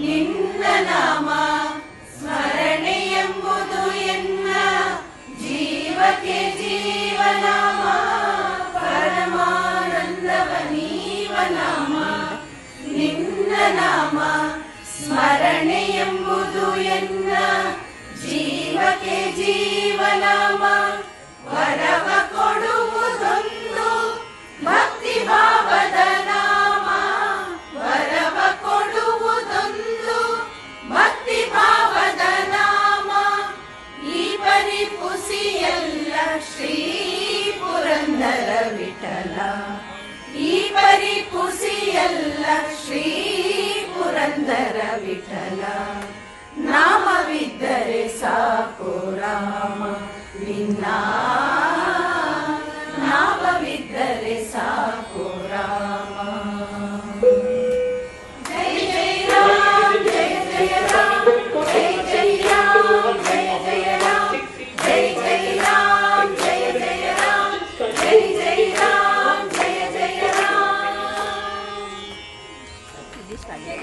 ನಿನ್ನ ನಾಮ ಸ್ಮರಣೆಯೆಂಬುದು ಎನ್ನ ಜೀವಕ್ಕೆ ಜೀವನಾಮ. ಪರಮಾನಂದವ ನೀವನಾಮ ನಿನ್ನ ನಾಮ ಸ್ಮರಣೆಯೆಂಬುದು ಎನ್ನ ಜೀವಕ್ಕೆ ಜೀವನಾಮ. ವರ ಶ್ರೀ ಪುರಂದರ ವಿಠಲ ಈ ಪರಿಪುಸಿಯಲ್ಲ ಶ್ರೀ ಪುರಂದರ ವಿಠಲ ನಾಮವಿದ್ದರೆ ಸಾಕು ರಾಮ ನಿನ್ನ this one. Jai